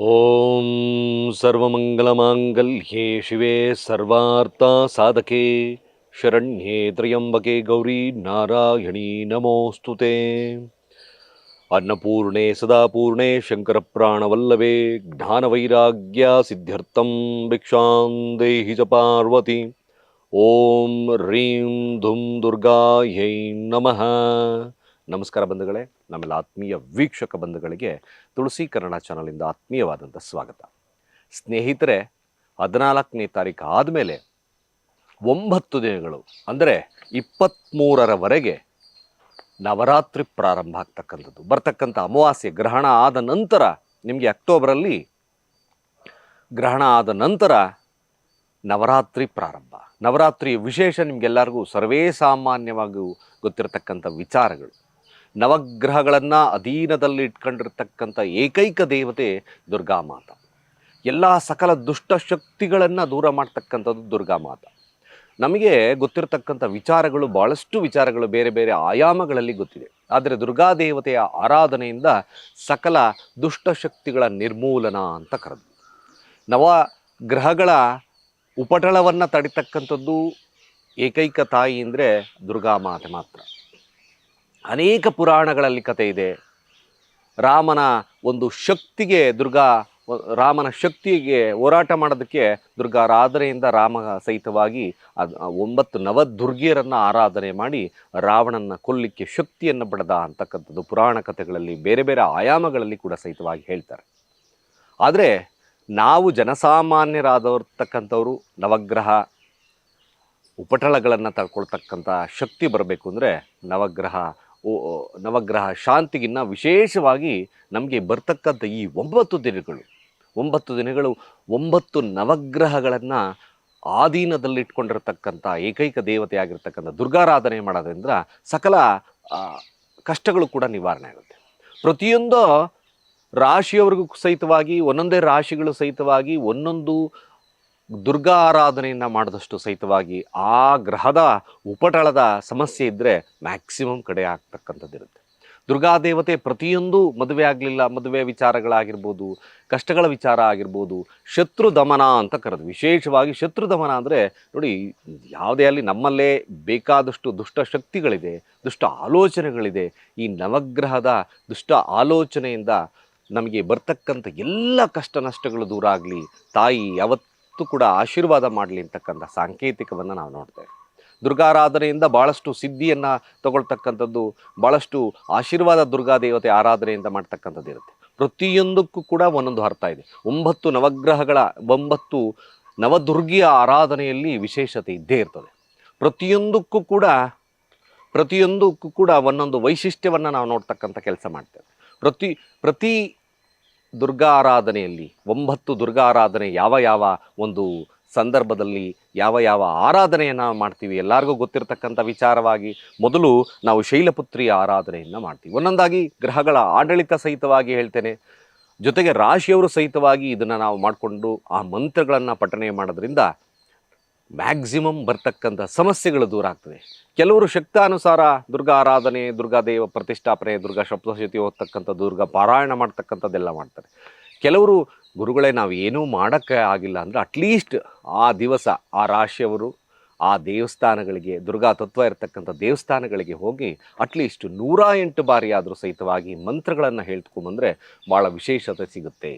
ಓಂ ಸರ್ವಮಂಗಲಮಾಂಗಲ್ಯೆ ಶಿವೇ ಸರ್ವಾರ್ಥ ಸಾಧಕೆ. ಶರಣ್ಯೆ ತ್ರ್ಯಂಬಕೆ ಗೌರಿ ನಾರಾಯಣಿ ನಮೋಸ್ತುತೆ ಅನ್ನಪೂರ್ಣೆ ಸದಾಪೂರ್ಣೆ ಶಂಕರಪ್ರಾಣವಲ್ಲಭೆ ಜ್ಞಾನವೈರಾಗ್ಯ ಸಿದ್ಧ್ಯರ್ಥಂ ಭಿಕ್ಷಾಂ ದೇಹಿ ಚ ಪಾರ್ವತಿ. ಓಂ ಹ್ರೀಂ ಧುಂ ದುರ್ಗಾಯೈ ನಮಃ. ನಮಸ್ಕಾರ ಬಂಧುಗಳೇ. ನಮ್ಮೆಲ್ಲ ಆತ್ಮೀಯ ವೀಕ್ಷಕ ಬಂಧುಗಳಿಗೆ ತುಳಸಿ ಕನ್ನಡ ಚಾನಲಿಂದ ಆತ್ಮೀಯವಾದಂಥ ಸ್ವಾಗತ. ಸ್ನೇಹಿತರೆ, ಹದಿನಾಲ್ಕನೇ ತಾರೀಕು ಆದಮೇಲೆ ಒಂಬತ್ತು ದಿನಗಳು, ಅಂದರೆ ಇಪ್ಪತ್ತ್ಮೂರರವರೆಗೆ ನವರಾತ್ರಿ ಪ್ರಾರಂಭ ಆಗ್ತಕ್ಕಂಥದ್ದು. ಬರ್ತಕ್ಕಂಥ ಅಮಾವಾಸ್ಯೆ ಗ್ರಹಣ ಆದ ನಂತರ, ನಿಮಗೆ ಅಕ್ಟೋಬರಲ್ಲಿ ಗ್ರಹಣ ಆದ ನಂತರ ನವರಾತ್ರಿ ಪ್ರಾರಂಭ. ನವರಾತ್ರಿಯ ವಿಶೇಷ ನಿಮಗೆಲ್ಲರಿಗೂ ಸರ್ವೇ ಸಾಮಾನ್ಯವಾಗಿ ಗೊತ್ತಿರತಕ್ಕಂಥ ವಿಚಾರಗಳು. ನವಗ್ರಹಗಳನ್ನು ಅಧೀನದಲ್ಲಿ ಇಟ್ಕೊಂಡಿರ್ತಕ್ಕಂಥ ಏಕೈಕ ದೇವತೆ ದುರ್ಗಾ ಮಾತ. ಎಲ್ಲ ಸಕಲ ದುಷ್ಟ ಶಕ್ತಿಗಳನ್ನು ದೂರ ಮಾಡ್ತಕ್ಕಂಥದ್ದು ದುರ್ಗಾ ಮಾತ. ನಮಗೆ ಗೊತ್ತಿರತಕ್ಕಂಥ ವಿಚಾರಗಳು ಭಾಳಷ್ಟು ವಿಚಾರಗಳು ಬೇರೆ ಬೇರೆ ಆಯಾಮಗಳಲ್ಲಿ ಗೊತ್ತಿದೆ. ಆದರೆ ದುರ್ಗಾದೇವತೆಯ ಆರಾಧನೆಯಿಂದ ಸಕಲ ದುಷ್ಟಶಕ್ತಿಗಳ ನಿರ್ಮೂಲನ ಅಂತ ಕರೆದು. ನವ ಗ್ರಹಗಳ ಉಪಟಳವನ್ನು ತಡಿತಕ್ಕಂಥದ್ದು ಏಕೈಕ ತಾಯಿ ಅಂದರೆ ದುರ್ಗಾಮಾತೆ ಮಾತ್ರ. ಅನೇಕ ಪುರಾಣಗಳಲ್ಲಿ ಕಥೆ ಇದೆ. ರಾಮನ ಒಂದು ಶಕ್ತಿಗೆ ದುರ್ಗಾ, ರಾಮನ ಶಕ್ತಿಗೆ ಹೋರಾಟ ಮಾಡೋದಕ್ಕೆ ದುರ್ಗಾ ಆರಾಧನೆಯಿಂದ ರಾಮ ಸಹಿತವಾಗಿ ಅದು ಒಂಬತ್ತು ನವದುರ್ಗಿಯರನ್ನು ಆರಾಧನೆ ಮಾಡಿ ರಾವಣನ ಕೊಲ್ಲಿಕ್ಕೆ ಶಕ್ತಿಯನ್ನು ಪಡೆದ ಅಂತಕ್ಕಂಥದ್ದು ಪುರಾಣ ಕಥೆಗಳಲ್ಲಿ ಬೇರೆ ಬೇರೆ ಆಯಾಮಗಳಲ್ಲಿ ಕೂಡ ಸಹಿತವಾಗಿ ಹೇಳ್ತಾರೆ. ಆದರೆ ನಾವು ಜನಸಾಮಾನ್ಯರಾದವರ್ತಕ್ಕಂಥವ್ರು, ನವಗ್ರಹ, ಉಪಟಳಗಳನ್ನು ತಳ್ಕೊಳ್ತಕ್ಕಂಥ ಶಕ್ತಿ ಬರಬೇಕು ಅಂದರೆ ನವಗ್ರಹ ನವಗ್ರಹ ಶಾಂತಿಗಿನ್ನ ವಿಶೇಷವಾಗಿ ನಮಗೆ ಬರ್ತಕ್ಕಂಥ ಈ ಒಂಬತ್ತು ದಿನಗಳು. ಒಂಬತ್ತು ದಿನಗಳು ಒಂಬತ್ತು ನವಗ್ರಹಗಳನ್ನು ಆಧೀನದಲ್ಲಿಟ್ಕೊಂಡಿರ್ತಕ್ಕಂಥ ಏಕೈಕ ದೇವತೆ ಆಗಿರ್ತಕ್ಕಂಥ ದುರ್ಗಾರಾಧನೆ ಮಾಡೋದ್ರಿಂದ ಸಕಲ ಕಷ್ಟಗಳು ಕೂಡ ನಿವಾರಣೆ ಆಗುತ್ತೆ. ಪ್ರತಿಯೊಂದು ರಾಶಿಯವರಿಗೂ ಸಹಿತವಾಗಿ, ಒಂದೊಂದೇ ರಾಶಿಗಳು ಸಹಿತವಾಗಿ, ಒಂದೊಂದು ದುರ್ಗಾ ಆರಾಧನೆಯನ್ನು ಮಾಡಿದಷ್ಟು ಸಹಿತವಾಗಿ ಆ ಗ್ರಹದ ಉಪಟಳದ ಸಮಸ್ಯೆ ಇದ್ದರೆ ಮ್ಯಾಕ್ಸಿಮಮ್ ಕಡೆ ಆಗ್ತಕ್ಕಂಥದ್ದಿರುತ್ತೆ ದುರ್ಗಾದೇವತೆ ಪ್ರತಿಯೊಂದು ಮದುವೆ ಆಗಲಿಲ್ಲ, ಮದುವೆ ವಿಚಾರಗಳಾಗಿರ್ಬೋದು, ಕಷ್ಟಗಳ ವಿಚಾರ ಆಗಿರ್ಬೋದು, ಶತ್ರು ದಮನ ಅಂತ ಕರೆದು, ವಿಶೇಷವಾಗಿ ಶತ್ರು ದಮನ ಅಂದರೆ ನೋಡಿ, ಯಾವುದೇ ಅಲ್ಲಿ ನಮ್ಮಲ್ಲೇ ಬೇಕಾದಷ್ಟು ದುಷ್ಟ ಶಕ್ತಿಗಳಿದೆ, ದುಷ್ಟ ಆಲೋಚನೆಗಳಿದೆ, ಈ ನವಗ್ರಹದ ದುಷ್ಟ ಆಲೋಚನೆಯಿಂದ ನಮಗೆ ಬರ್ತಕ್ಕಂಥ ಎಲ್ಲ ಕಷ್ಟ ನಷ್ಟಗಳು ದೂರ ಆಗಲಿ, ತಾಯಿ ಯಾವತ್ತೂ ಕೂಡ ಆಶೀರ್ವಾದ ಮಾಡಲಿ ಅಂತಕ್ಕಂಥ ಸಾಂಕೇತಿಕವನ್ನು ನಾವು ನೋಡ್ತೇವೆ. ದುರ್ಗಾರಾಧನೆಯಿಂದ ಭಾಳಷ್ಟು ಸಿದ್ಧಿಯನ್ನು ತಗೊಳ್ತಕ್ಕಂಥದ್ದು ಭಾಳಷ್ಟು ಆಶೀರ್ವಾದ ದುರ್ಗಾ ದೇವತೆ ಆರಾಧನೆಯಿಂದ ಮಾಡ್ತಕ್ಕಂಥದ್ದು ಇರುತ್ತೆ. ಪ್ರತಿಯೊಂದಕ್ಕೂ ಕೂಡ ಒಂದೊಂದು ಅರ್ಥ ಇದೆ. ಒಂಬತ್ತು ನವಗ್ರಹಗಳ, ಒಂಬತ್ತು ನವದುರ್ಗಿಯ ಆರಾಧನೆಯಲ್ಲಿ ವಿಶೇಷತೆ ಇದ್ದೇ ಇರ್ತದೆ. ಪ್ರತಿಯೊಂದಕ್ಕೂ ಕೂಡ ಪ್ರತಿಯೊಂದಕ್ಕೂ ಕೂಡ ಒಂದೊಂದು ವೈಶಿಷ್ಟ್ಯವನ್ನು ನಾವು ನೋಡ್ತಕ್ಕಂಥ ಕೆಲಸ ಮಾಡ್ತೇವೆ. ಪ್ರತಿ ಪ್ರತಿ ದುರ್ಗಾ ಆರಾಧನೆಯಲ್ಲಿ, ಒಂಬತ್ತು ದುರ್ಗಾ ಆರಾಧನೆ ಯಾವ ಯಾವ ಒಂದು ಸಂದರ್ಭದಲ್ಲಿ, ಯಾವ ಯಾವ ಆರಾಧನೆಯನ್ನು ಮಾಡ್ತೀವಿ ಎಲ್ಲರಿಗೂ ಗೊತ್ತಿರತಕ್ಕಂಥ ವಿಚಾರವಾಗಿ ಮೊದಲು ನಾವು ಶೈಲಪುತ್ರಿಯ ಆರಾಧನೆಯನ್ನು ಮಾಡ್ತೀವಿ. ಒಂದೊಂದಾಗಿ ಗ್ರಹಗಳ ಆಡಳಿತ ಸಹಿತವಾಗಿ ಹೇಳ್ತೇನೆ. ಜೊತೆಗೆ ರಾಶಿಯವರು ಸಹಿತವಾಗಿ ಇದನ್ನು ನಾವು ಮಾಡಿಕೊಂಡು ಆ ಮಂತ್ರಗಳನ್ನು ಪಠಣೆ ಮಾಡೋದ್ರಿಂದ ಮ್ಯಾಕ್ಸಿಮಮ್ ಬರ್ತಕ್ಕಂಥ ಸಮಸ್ಯೆಗಳು ದೂರ ಆಗ್ತದೆ. ಕೆಲವರು ಶಕ್ತಾನುಸಾರ ದುರ್ಗಾ ಆರಾಧನೆ ದುರ್ಗಾದೇವ ಪ್ರತಿಷ್ಠಾಪನೆ, ದುರ್ಗಾ ಸಪ್ತಶತಿ ಓದ್ತಕ್ಕಂಥ ದುರ್ಗಾ ಪಾರಾಯಣ ಮಾಡ್ತಕ್ಕಂಥದ್ದೆಲ್ಲ ಮಾಡ್ತಾರೆ. ಕೆಲವರು ಗುರುಗಳೇ ನಾವು ಏನೂ ಮಾಡೋಕ್ಕೆ ಆಗಿಲ್ಲ ಅಂದರೆ ಅಟ್ಲೀಸ್ಟ್ ಆ ದಿವಸ ಆ ರಾಶಿಯವರು ಆ ದೇವಸ್ಥಾನಗಳಿಗೆ, ದುರ್ಗಾ ತತ್ವ ಇರತಕ್ಕಂಥ ದೇವಸ್ಥಾನಗಳಿಗೆ ಹೋಗಿ ಅಟ್ಲೀಸ್ಟ್ ನೂರ ಎಂಟು ಬಾರಿ ಆದರೂ ಸಹಿತವಾಗಿ ಮಂತ್ರಗಳನ್ನು ಹೇಳ್ತ್ಕೊಂಬಂದರೆ ಭಾಳ ವಿಶೇಷತೆ ಸಿಗುತ್ತೆ.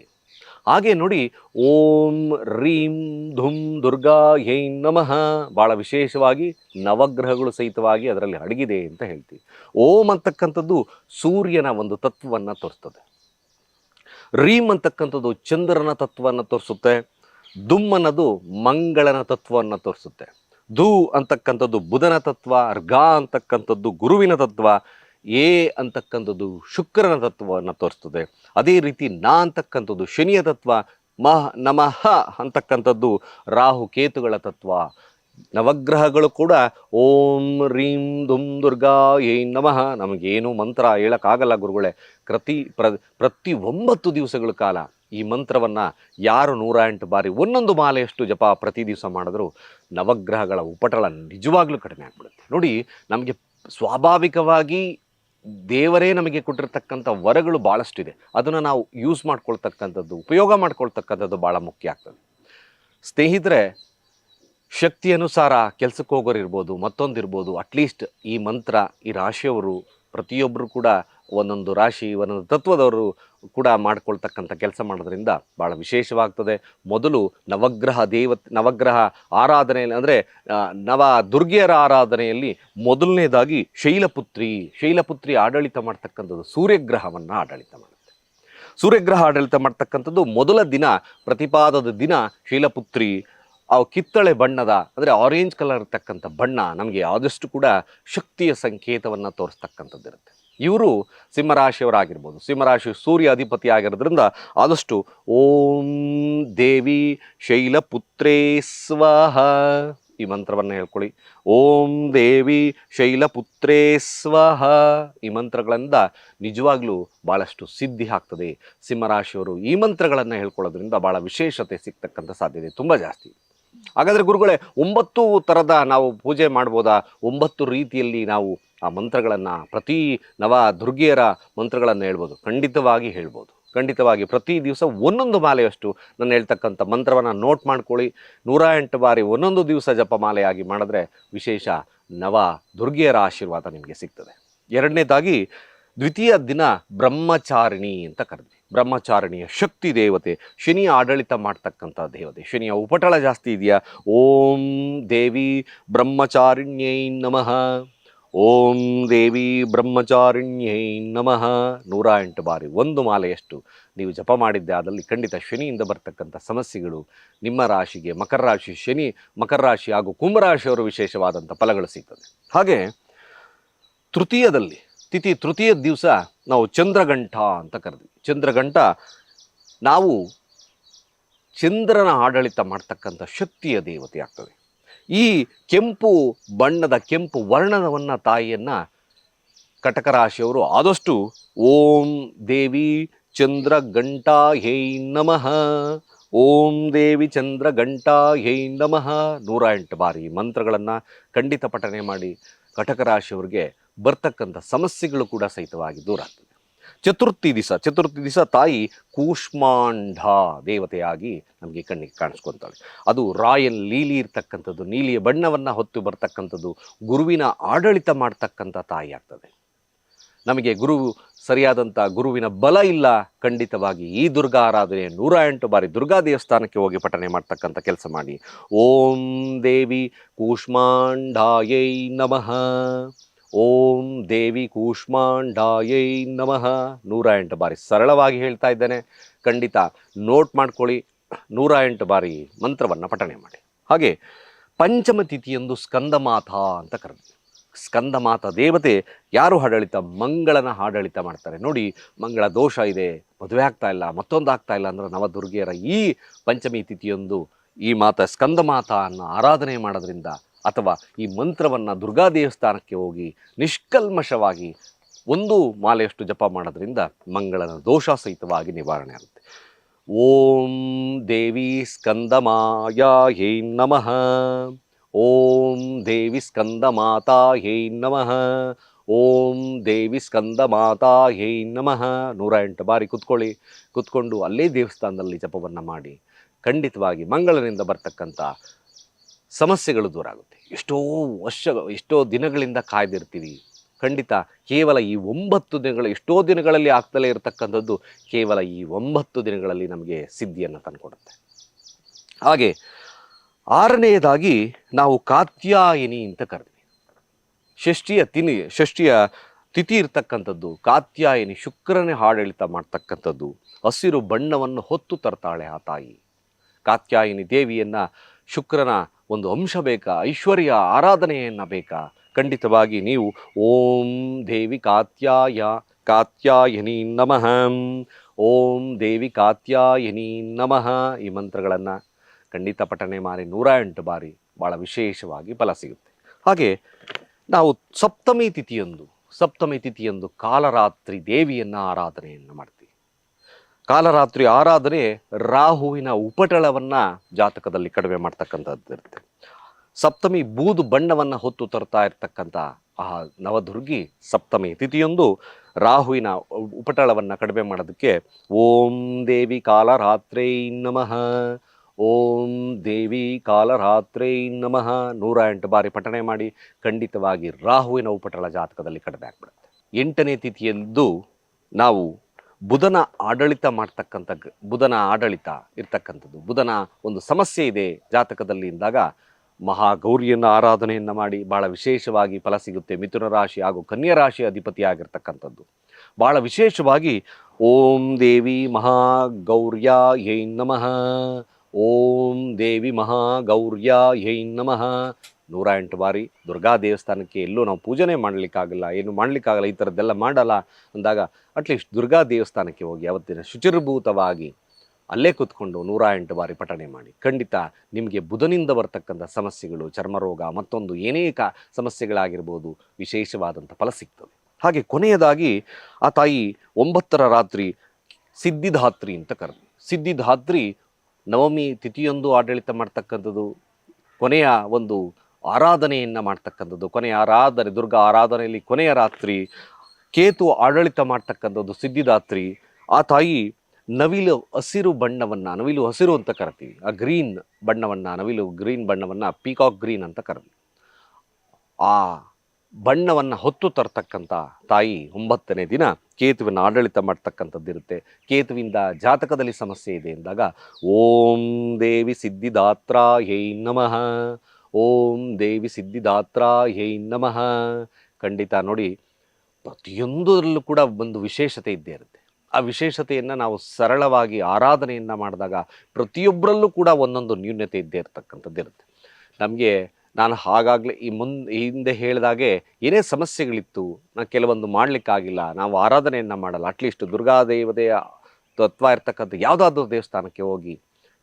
ಹಾಗೆ ನೋಡಿ, ಓಂ ರೀಂ ಧುಂ ದುರ್ಗಾ ಹೈ ನಮಃ. ಭಾಳ ವಿಶೇಷವಾಗಿ ನವಗ್ರಹಗಳು ಸಹಿತವಾಗಿ ಅದರಲ್ಲಿ ಅಡಗಿದೆ ಅಂತ ಹೇಳ್ತೀವಿ. ಓಂ ಅಂತಕ್ಕಂಥದ್ದು ಸೂರ್ಯನ ಒಂದು ತತ್ವವನ್ನು ತೋರಿಸ್ತದೆ. ರೀಂ ಅಂತಕ್ಕಂಥದ್ದು ಚಂದ್ರನ ತತ್ವವನ್ನು ತೋರಿಸುತ್ತೆ. ದುಮ್ ಅನ್ನೋದು ಮಂಗಳನ ತತ್ವವನ್ನು ತೋರಿಸುತ್ತೆ. ಧೂ ಅಂತಕ್ಕಂಥದ್ದು ಬುಧನ ತತ್ವ, ಅರ್ಘ ಅಂತಕ್ಕಂಥದ್ದು ಗುರುವಿನ ತತ್ವ ಎ ಅಂತಕ್ಕಂಥದ್ದು ಶುಕ್ರನ ತತ್ವವನ್ನು ತೋರಿಸ್ತದೆ. ಅದೇ ರೀತಿ ನಾ ಅಂತಕ್ಕಂಥದ್ದು ಶನಿಯ ತತ್ವ, ಮಹ, ನಮಃ ಅಂತಕ್ಕಂಥದ್ದು ರಾಹು ಕೇತುಗಳ ತತ್ವ. ನವಗ್ರಹಗಳು ಕೂಡ ಓಂ ರೀಂ ದುಂ ದುರ್ಗಾ ಏ ನಮಃ ನಮಗೇನು ಮಂತ್ರ ಹೇಳೋಕ್ಕಾಗಲ್ಲ ಗುರುಗಳೇ. ಪ್ರತಿ ಪ್ರ, ಪ್ರತಿ ಒಂಬತ್ತು ದಿವಸಗಳ ಕಾಲ ಈ ಮಂತ್ರವನ್ನು ಯಾರು ನೂರ ಎಂಟು ಬಾರಿ ಒಂದೊಂದು ಮಾಲೆಯಷ್ಟು ಜಪ ಪ್ರತಿ ದಿವಸ ಮಾಡಿದ್ರು ನವಗ್ರಹಗಳ ಉಪಟಳ ನಿಜವಾಗ್ಲೂ ಕಡಿಮೆ ಆಗ್ಬಿಡುತ್ತೆ. ನೋಡಿ, ನಮಗೆ ಸ್ವಾಭಾವಿಕವಾಗಿ ದೇವರೇ ನಮಗೆ ಕೊಟ್ಟಿರ್ತಕ್ಕಂಥ ವರಗಳು ಭಾಳಷ್ಟಿದೆ ಅದನ್ನು ನಾವು ಯೂಸ್ ಮಾಡ್ಕೊಳ್ತಕ್ಕಂಥದ್ದು, ಉಪಯೋಗ ಮಾಡ್ಕೊಳ್ತಕ್ಕಂಥದ್ದು ಭಾಳ ಮುಖ್ಯ ಆಗ್ತದೆ. ಸ್ನೇಹಿತರೆ ಶಕ್ತಿ ಅನುಸಾರ ಕೆಲಸಕ್ಕೆ ಹೋಗೋರು ಇರ್ಬೋದು ಮತ್ತೊಂದು ಅಟ್ಲೀಸ್ಟ್ ಈ ಮಂತ್ರ, ಈ ರಾಶಿಯವರು ಪ್ರತಿಯೊಬ್ಬರು ಕೂಡ ಒಂದೊಂದು ರಾಶಿ, ಒಂದೊಂದು ತತ್ವದವರು ಕೂಡ ಮಾಡ್ಕೊಳ್ತಕ್ಕಂಥ ಕೆಲಸ ಮಾಡೋದ್ರಿಂದ ಭಾಳ ವಿಶೇಷವಾಗ್ತದೆ. ಮೊದಲು ನವಗ್ರಹ ದೇವ, ನವಗ್ರಹ ಆರಾಧನೆಯಲ್ಲಿ ಅಂದರೆ ನವ ದುರ್ಗೆಯರ ಆರಾಧನೆಯಲ್ಲಿ ಮೊದಲನೇದಾಗಿ ಶೈಲಪುತ್ರಿ ಶೈಲಪುತ್ರಿ ಆಡಳಿತ ಮಾಡ್ತಕ್ಕಂಥದ್ದು ಸೂರ್ಯಗ್ರಹವನ್ನು ಆಡಳಿತ ಮಾಡುತ್ತೆ. ಸೂರ್ಯಗ್ರಹ ಆಡಳಿತ ಮಾಡ್ತಕ್ಕಂಥದ್ದು ಮೊದಲ ದಿನ, ಪ್ರತಿಪಾದದ ದಿನ ಶೈಲಪುತ್ರಿ, ಆ ಕಿತ್ತಳೆ ಬಣ್ಣದ, ಅಂದರೆ ಆರೆಂಜ್ ಕಲರ್ ಇರ್ತಕ್ಕಂಥ ಬಣ್ಣ ನಮಗೆ ಆದಷ್ಟು ಕೂಡ ಶಕ್ತಿಯ ಸಂಕೇತವನ್ನು ತೋರಿಸ್ತಕ್ಕಂಥದ್ದು ಇರುತ್ತೆ ಇವರು ಸಿಂಹರಾಶಿಯವರಾಗಿರ್ಬೋದು. ಸಿಂಹರಾಶಿ ಸೂರ್ಯ ಅಧಿಪತಿ ಆಗಿರೋದ್ರಿಂದ ಆದಷ್ಟು ಓಂ ದೇವಿ ಶೈಲಪುತ್ರೇ ಸ್ವಹ ಈ ಮಂತ್ರವನ್ನು ಹೇಳ್ಕೊಳ್ಳಿ. ಓಂ ದೇವಿ ಶೈಲಪುತ್ರೇ ಸ್ವಹ ಈ ಮಂತ್ರಗಳಿಂದ ನಿಜವಾಗ್ಲೂ ಭಾಳಷ್ಟು ಸಿದ್ಧಿ ಆಗ್ತದೆ. ಸಿಂಹರಾಶಿಯವರು ಈ ಮಂತ್ರಗಳನ್ನು ಹೇಳ್ಕೊಳ್ಳೋದ್ರಿಂದ ಭಾಳ ವಿಶೇಷತೆ ಸಿಗ್ತಕ್ಕಂಥ ಸಾಧ್ಯತೆ ತುಂಬ ಜಾಸ್ತಿ. ಹಾಗಾದರೆ ಗುರುಗಳೇ, ಒಂಬತ್ತು ಥರದ ನಾವು ಪೂಜೆ ಮಾಡ್ಬೋದಾ? ಒಂಬತ್ತು ರೀತಿಯಲ್ಲಿ ನಾವು ಆ ಮಂತ್ರಗಳನ್ನು, ಪ್ರತಿ ನವ ದುರ್ಗಿಯರ ಮಂತ್ರಗಳನ್ನು ಹೇಳ್ಬೋದು. ಖಂಡಿತವಾಗಿ ಹೇಳ್ಬೋದು. ಖಂಡಿತವಾಗಿ ಪ್ರತಿ ದಿವಸ ಒಂದೊಂದು ಮಾಲೆಯಷ್ಟು ನಾನು ಹೇಳ್ತಕ್ಕಂಥ ಮಂತ್ರವನ್ನು ನೋಟ್ ಮಾಡ್ಕೊಳ್ಳಿ. ನೂರ ಎಂಟು ಬಾರಿ ಒಂದೊಂದು ದಿವಸ ಜಪಮಾಲೆಯಾಗಿ ಮಾಡಿದ್ರೆ ವಿಶೇಷ ನವ ದುರ್ಗಿಯರ ಆಶೀರ್ವಾದ ನಿಮಗೆ ಸಿಗ್ತದೆ. ಎರಡನೇದಾಗಿ, ದ್ವಿತೀಯ ದಿನ ಬ್ರಹ್ಮಚಾರಿಣಿ ಅಂತ ಕರೆದ್ವಿ. ಬ್ರಹ್ಮಚಾರಿಣಿಯ ಶಕ್ತಿ ದೇವತೆ, ಶನಿಯ ಆಡಳಿತ ಮಾಡ್ತಕ್ಕಂಥ ದೇವತೆ. ಶನಿಯ ಉಪಟಳ ಜಾಸ್ತಿ ಇದೆಯಾ? ಓಂ ದೇವಿ ಬ್ರಹ್ಮಚಾರಿಣ್ಯೈ ನಮಃ. ಓಂ ದೇವಿ ಬ್ರಹ್ಮಚಾರಿಣ್ಯೈ ನಮಃ. ನೂರ ಎಂಟು ಬಾರಿ ಒಂದು ಮಾಲೆಯಷ್ಟು ನೀವು ಜಪ ಮಾಡಿದ್ದೆ. ಅದರಲ್ಲಿ ಖಂಡಿತ ಶನಿಯಿಂದ ಬರ್ತಕ್ಕಂಥ ಸಮಸ್ಯೆಗಳು ನಿಮ್ಮ ರಾಶಿಗೆ ಮಕರ ರಾಶಿ, ಶನಿ, ಮಕರ ರಾಶಿ ಹಾಗೂ ಕುಂಭರಾಶಿಯವರು ವಿಶೇಷವಾದಂಥ ಫಲಗಳು ಸಿಗ್ತದೆ. ಹಾಗೆ ತೃತೀಯದಲ್ಲಿ ತಿಥಿ ತೃತೀಯ ದಿವಸ ನಾವು ಚಂದ್ರಗಂಠ ಅಂತ ಕರೆದ್ವಿ. ಚಂದ್ರಗಂಠ ನಾವು ಚಂದ್ರನ ಆಡಳಿತ ಮಾಡ್ತಕ್ಕಂಥ ಶಕ್ತಿಯ ದೇವತೆ ಆಗ್ತದೆ. ಈ ಕೆಂಪು ಬಣ್ಣದ ಕೆಂಪು ವರ್ಣವನ್ನು ತಾಯಿಯನ್ನು ಕಟಕರಾಶಿಯವರು ಆದಷ್ಟು ಓಂ ದೇವಿ ಚಂದ್ರ ಗಂಟಾ ಹೇ ನಮಃ, ಓಂ ದೇವಿ ಚಂದ್ರ ಗಂಟಾ ಹೇ ನಮಃ ನೂರ ಎಂಟು ಬಾರಿ ಮಂತ್ರಗಳನ್ನು ಖಂಡಿತ ಪಠನೆ ಮಾಡಿ ಕಟಕ ರಾಶಿಯವರಿಗೆ ಬರ್ತಕ್ಕಂಥ ಸಮಸ್ಯೆಗಳು ಕೂಡ ಸಹಿತವಾಗಿ ದೂರ ಆಗ್ತದೆ. ಚತುರ್ಥಿ ದಿವಸ ಚತುರ್ಥಿ ದಿವಸ ತಾಯಿ ಕೂಷ್ಮಾಂಡ ದೇವತೆಯಾಗಿ ನಮಗೆ ಕಣ್ಣಿಗೆ ಕಾಣಿಸ್ಕೊತಾಳೆ. ಅದು ರಾಯಲ್ ಲೀಲಿ ಇರ್ತಕ್ಕಂಥದ್ದು, ನೀಲಿಯ ಬಣ್ಣವನ್ನು ಹೊತ್ತು ಬರ್ತಕ್ಕಂಥದ್ದು, ಗುರುವಿನ ಆಡಳಿತ ಮಾಡ್ತಕ್ಕಂಥ ತಾಯಿ ಆಗ್ತದೆ. ನಮಗೆ ಗುರು ಸರಿಯಾದಂಥ ಗುರುವಿನ ಬಲ ಇಲ್ಲ, ಖಂಡಿತವಾಗಿ ಈ ದುರ್ಗಾ ಆರಾಧನೆ ನೂರ ಎಂಟು ಬಾರಿ ದುರ್ಗಾ ದೇವಸ್ಥಾನಕ್ಕೆ ಹೋಗಿ ಪಠನೆ ಮಾಡ್ತಕ್ಕಂಥ ಕೆಲಸ ಮಾಡಿ. ಓಂ ದೇವಿ ಕೂಷ್ಮಾಂಡಾಯೈ ನಮಃ. ಓಂ ದೇವಿ ಕೂಷ್ಮಾಂಡಾಯೈ ನಮಃ. ನೂರ ಎಂಟು ಬಾರಿ ಸರಳವಾಗಿ ಹೇಳ್ತಾ ಇದ್ದೇನೆ. ಖಂಡಿತ ನೋಟ್ ಮಾಡ್ಕೊಳ್ಳಿ. ನೂರ ಎಂಟು ಬಾರಿ ಮಂತ್ರವನ್ನು ಪಠಣೆ ಮಾಡಿ. ಹಾಗೆ ಪಂಚಮ ತಿಥಿಯಂದು ಸ್ಕಂದಮಾತ ಅಂತ ಕರೆದ್ವಿ. ಸ್ಕಂದಮಾತ ದೇವತೆ ಯಾರು ಆಡಳಿತ? ಮಂಗಳನ ಆಡಳಿತ ಮಾಡ್ತಾರೆ. ನೋಡಿ, ಮಂಗಳ ದೋಷ ಇದೆ, ಮದುವೆ ಆಗ್ತಾ ಇಲ್ಲ, ಮತ್ತೊಂದು ಆಗ್ತಾ ಇಲ್ಲ ಅಂದ್ರೆ ನವದುರ್ಗಿಯರ ಈ ಪಂಚಮಿ ತಿಥಿಯೊಂದು ಈ ಮಾತ ಸ್ಕಂದಮಾತ ಅನ್ನೋ ಆರಾಧನೆ ಮಾಡೋದ್ರಿಂದ ಅಥವಾ ಈ ಮಂತ್ರವನ್ನು ದುರ್ಗಾ ದೇವಸ್ಥಾನಕ್ಕೆ ಹೋಗಿ ನಿಷ್ಕಲ್ಮಶವಾಗಿ ಒಂದು ಮಾಲೆಯಷ್ಟು ಜಪ ಮಾಡೋದ್ರಿಂದ ಮಂಗಳನ ದೋಷ ಸಹಿತವಾಗಿ ನಿವಾರಣೆ ಆಗುತ್ತೆ. ಓಂ ದೇವಿ ಸ್ಕಂದಮಾಯ ಹೇ ನಮಃ. ಓಂ ದೇವಿ ಸ್ಕಂದ ಮಾತಾ ಹೇ ನಮಃ. ಓಂ ದೇವಿ ಸ್ಕಂದ ಮಾತಾ ಹೇ ನಮಃ. ನೂರ ಎಂಟು ಬಾರಿ ಕುತ್ಕೊಳ್ಳಿ. ಕುತ್ಕೊಂಡು ಅಲ್ಲೇ ದೇವಸ್ಥಾನದಲ್ಲಿ ಜಪವನ್ನು ಮಾಡಿ ಖಂಡಿತವಾಗಿ ಮಂಗಳನಿಂದ ಬರ್ತಕ್ಕಂಥ ಸಮಸ್ಯೆಗಳು ದೂರ ಆಗುತ್ತೆ ಎಷ್ಟೋ ವರ್ಷ, ಎಷ್ಟೋ ದಿನಗಳಿಂದ ಕಾಯ್ದಿರ್ತೀವಿ ಖಂಡಿತ ಕೇವಲ ಈ ಒಂಬತ್ತು ದಿನಗಳು, ಎಷ್ಟೋ ದಿನಗಳಲ್ಲಿ ಆಗ್ತಲೇ ಇರತಕ್ಕಂಥದ್ದು ಕೇವಲ ಈ ಒಂಬತ್ತು ದಿನಗಳಲ್ಲಿ ನಮಗೆ ಸಿದ್ಧಿಯನ್ನು ತಂದುಕೊಡುತ್ತೆ. ಹಾಗೆ ಆರನೆಯದಾಗಿ ನಾವು ಕಾತ್ಯಾಯಿನಿ ಅಂತ ಕರೆದ್ವಿ. ಷಷ್ಠಿಯ ತಿನಿ, ಷಷ್ಠಿಯ ತಿಥಿ ಇರ್ತಕ್ಕಂಥದ್ದು, ಕಾತ್ಯಾಯಿನಿ ಶುಕ್ರನೇ ಆಡಳಿತ ಮಾಡ್ತಕ್ಕಂಥದ್ದು, ಹಸಿರು ಬಣ್ಣವನ್ನು ಹೊತ್ತು ತರ್ತಾಳೆ ಆ ತಾಯಿ. ಕಾತ್ಯಾಯಿನಿ ದೇವಿಯನ್ನು ಶುಕ್ರನ ಒಂದು ಅಂಶ ಬೇಕಾ? ಐಶ್ವರ್ಯ ಆರಾಧನೆಯನ್ನ ಬೇಕಾ? ಖಂಡಿತವಾಗಿ ನೀವು ಓಂ ದೇವಿ ಕಾತ್ಯಾಯ ಕಾತ್ಯಾಯನಿ ನಮಃ. ಓಂ ದೇವಿ ಕಾತ್ಯಾಯನಿ ನಮಃ ಈ ಮಂತ್ರಗಳನ್ನು ಖಂಡಿತ ಪಠನೆ ಮಾಡಿ ನೂರ ಎಂಟು ಬಾರಿ ಭಾಳ ವಿಶೇಷವಾಗಿ ಫಲ ಸಿಗುತ್ತೆ. ಹಾಗೆ ನಾವು ಸಪ್ತಮಿ ತಿಥಿಯೊಂದು ಸಪ್ತಮಿ ತಿಥಿಯೊಂದು ಕಾಲರಾತ್ರಿ ದೇವಿಯನ್ನು ಆರಾಧನೆಯನ್ನು ಮಾಡ್ತೀವಿ. ಕಾಲರಾತ್ರಿ ಆರಾಧನೆ ರಾಹುವಿನ ಉಪಟಳವನ್ನು ಜಾತಕದಲ್ಲಿ ಕಡಿಮೆ ಮಾಡ್ತಕ್ಕಂಥದ್ದು ಇರುತ್ತೆ. ಸಪ್ತಮಿ ಬೂದು ಬಣ್ಣವನ್ನು ಹೊತ್ತು ತರ್ತಾ ಇರ್ತಕ್ಕಂಥ ಆ ನವದುರ್ಗಿ ಸಪ್ತಮಿ ತಿಥಿಯೊಂದು ರಾಹುವಿನ ಉಪಟಳವನ್ನು ಕಡಿಮೆ ಮಾಡೋದಕ್ಕೆ ಓಂ ದೇವಿ ಕಾಲರಾತ್ರೈ ನಮಃ, ಓಂ ದೇವಿ ಕಾಲರಾತ್ರೈ ನಮಃ ನೂರ ಎಂಟು ಬಾರಿ ಪಠಣೆ ಮಾಡಿ ಖಂಡಿತವಾಗಿ ರಾಹುವಿನ ಉಪಟಳ ಜಾತಕದಲ್ಲಿ ಕಡಿಮೆ ಆಗ್ಬಿಡುತ್ತೆ. ಎಂಟನೇ ತಿಥಿಯಂದು ನಾವು ಬುಧನ ಆಡಳಿತ ಮಾಡ್ತಕ್ಕಂಥ ಬುಧನ ಆಡಳಿತ ಇರ್ತಕ್ಕಂಥದ್ದು. ಬುಧನ ಒಂದು ಸಮಸ್ಯೆ ಇದೆ ಜಾತಕದಲ್ಲಿ ಇದ್ದಾಗ ಮಹಾಗೌರಿಯನ್ನು ಆರಾಧನೆಯನ್ನು ಮಾಡಿ ಭಾಳ ವಿಶೇಷವಾಗಿ ಫಲ ಸಿಗುತ್ತೆ. ಮಿಥುನ ರಾಶಿ ಹಾಗೂ ಕನ್ಯಾ ರಾಶಿ ಅಧಿಪತಿ ಆಗಿರ್ತಕ್ಕಂಥದ್ದು ಬಹಳ ವಿಶೇಷವಾಗಿ ಓಂ ದೇವಿ ಮಹಾಗೌರ್ಯ ಯೈ ನಮಃ. ಓಂ ದೇವಿ ಮಹಾಗೌರ್ಯ ಯೈ ನಮಃ. ನೂರ ಎಂಟು ಬಾರಿ ದುರ್ಗಾ ದೇವಸ್ಥಾನಕ್ಕೆ ಎಲ್ಲೂ ನಾವು ಪೂಜೆನೇ ಮಾಡಲಿಕ್ಕಾಗಲ್ಲ, ಏನು ಮಾಡಲಿಕ್ಕಾಗಲ್ಲ, ಈ ಥರದ್ದೆಲ್ಲ ಮಾಡಲ್ಲ ಅಂದಾಗ ಅಟ್ಲೀಸ್ಟ್ ದುರ್ಗಾ ದೇವಸ್ಥಾನಕ್ಕೆ ಹೋಗಿ ಅವತ್ತಿನ ಶುಚಿರ್ಭೂತವಾಗಿ ಅಲ್ಲೇ ಕೂತ್ಕೊಂಡು ನೂರ ಎಂಟು ಬಾರಿ ಪಠಣೆ ಮಾಡಿ. ಖಂಡಿತ ನಿಮಗೆ ಬುಧನಿಂದ ಬರ್ತಕ್ಕಂಥ ಸಮಸ್ಯೆಗಳು, ಚರ್ಮರೋಗ ಮತ್ತೊಂದು ಏನೇ ಕ ಸಮಸ್ಯೆಗಳಾಗಿರ್ಬೋದು ವಿಶೇಷವಾದಂಥ ಫಲ ಸಿಗ್ತದೆ ಹಾಗೆ ಕೊನೆಯದಾಗಿ ಆ ತಾಯಿ ಒಂಬತ್ತರ ರಾತ್ರಿ ಸಿದ್ಧಿಧಾತ್ರಿ ಅಂತ ಕರೆದು, ಸಿದ್ಧಿಧಾತ್ರಿ ನವಮಿ ತಿಥಿಯೊಂದು ಆಡಳಿತ ಮಾಡ್ತಕ್ಕಂಥದ್ದು ಕೊನೆಯ ಒಂದು ಆರಾಧನೆಯನ್ನು ಮಾಡ್ತಕ್ಕಂಥದ್ದು, ಕೊನೆಯ ಆರಾಧನೆ, ದುರ್ಗಾ ಆರಾಧನೆಯಲ್ಲಿ ಕೊನೆಯ ರಾತ್ರಿ, ಕೇತು ಆಡಳಿತ ಮಾಡ್ತಕ್ಕಂಥದ್ದು ಸಿದ್ಧಿದಾತ್ರಿ, ಆ ತಾಯಿ ನವಿಲು ಹಸಿರು ಬಣ್ಣವನ್ನು, ನವಿಲು ಹಸಿರು ಅಂತ ಕರಿತೀವಿ, ಆ ಗ್ರೀನ್ ಬಣ್ಣವನ್ನು, ನವಿಲು ಗ್ರೀನ್ ಬಣ್ಣವನ್ನು, ಪೀಕಾಕ್ ಗ್ರೀನ್ ಅಂತ ಕರಿತೀವಿ. ಆ ಬಣ್ಣವನ್ನು ಹೊತ್ತು ತರ್ತಕ್ಕಂಥ ತಾಯಿ ಒಂಬತ್ತನೇ ದಿನ ಕೇತುವಿನ ಆಡಳಿತ ಮಾಡ್ತಕ್ಕಂಥದ್ದಿರುತ್ತೆ ಕೇತುವಿಂದ ಜಾತಕದಲ್ಲಿ ಸಮಸ್ಯೆ ಇದೆ ಎಂದಾಗ, ಓಂ ದೇವಿ ಸಿದ್ಧಿದಾತ್ರ ನಮಃ. ಓಂ ದೇವಿ ಸಿದ್ಧಿದಾತ್ರ ಹೇಯ್ ನಮಃ. ಖಂಡಿತ ನೋಡಿ, ಪ್ರತಿಯೊಂದರಲ್ಲೂ ಕೂಡ ಒಂದು ವಿಶೇಷತೆ ಇದ್ದೇ ಇರುತ್ತೆ. ಆ ವಿಶೇಷತೆಯನ್ನು ನಾವು ಸರಳವಾಗಿ ಆರಾಧನೆಯನ್ನು ಮಾಡಿದಾಗ ಪ್ರತಿಯೊಬ್ಬರಲ್ಲೂ ಕೂಡ ಒಂದೊಂದು ನ್ಯೂನ್ಯತೆ ಇದ್ದೇ ಇರತಕ್ಕಂಥದ್ದು ಇರುತ್ತೆ. ನಮಗೆ ನಾನು ಹಾಗಾಗಲೇ ಈ ಮುಂದೆ ಹಿಂದೆ ಹೇಳಿದಾಗೆ ಏನೇ ಸಮಸ್ಯೆಗಳಿತ್ತು ನಾನು ಕೆಲವೊಂದು ಮಾಡಲಿಕ್ಕಾಗಿಲ್ಲ, ನಾವು ಆರಾಧನೆಯನ್ನು ಮಾಡಲ್ಲ, ಅಟ್ಲೀಸ್ಟ್ ದುರ್ಗಾದೇವತೆಯ ತತ್ವ ಇರ್ತಕ್ಕಂಥ ಯಾವುದಾದ್ರೂ ದೇವಸ್ಥಾನಕ್ಕೆ ಹೋಗಿ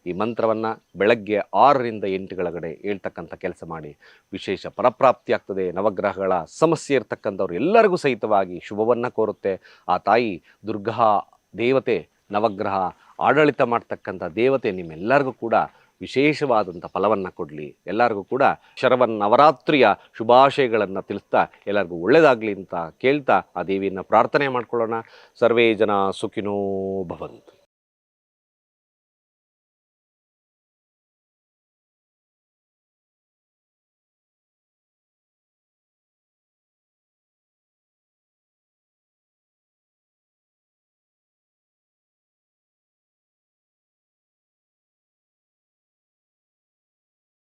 ಈ ಮಂತ್ರವನ್ನು ಬೆಳಗ್ಗೆ ಆರರಿಂದ ಎಂಟುಗಳಗಡೆ ಹೇಳ್ತಕ್ಕಂಥ ಕೆಲಸ ಮಾಡಿ ವಿಶೇಷ ಫಲಪ್ರಾಪ್ತಿ ಆಗ್ತದೆ. ನವಗ್ರಹಗಳ ಸಮಸ್ಯೆ ಇರ್ತಕ್ಕಂಥವ್ರು ಎಲ್ಲರಿಗೂ ಸಹಿತವಾಗಿ ಶುಭವನ್ನು ಕೋರುತ್ತೆ. ಆ ತಾಯಿ ದುರ್ಗಾ ದೇವತೆ, ನವಗ್ರಹ ಆಡಳಿತ ಮಾಡ್ತಕ್ಕಂಥ ದೇವತೆ ನಿಮ್ಮೆಲ್ಲರಿಗೂ ಕೂಡ ವಿಶೇಷವಾದಂಥ ಫಲವನ್ನು ಕೊಡಲಿ. ಎಲ್ಲರಿಗೂ ಕೂಡ ಶರವನ್ ನವರಾತ್ರಿಯ ಶುಭಾಶಯಗಳನ್ನು ತಿಳಿಸ್ತಾ ಎಲ್ಲರಿಗೂ ಒಳ್ಳೆಯದಾಗಲಿ ಅಂತ ಕೇಳ್ತಾ ಆ ದೇವಿಯನ್ನು ಪ್ರಾರ್ಥನೆ ಮಾಡ್ಕೊಳ್ಳೋಣ. ಸರ್ವೇ ಜನ ಸುಖಿನೋ ಭವಂತು.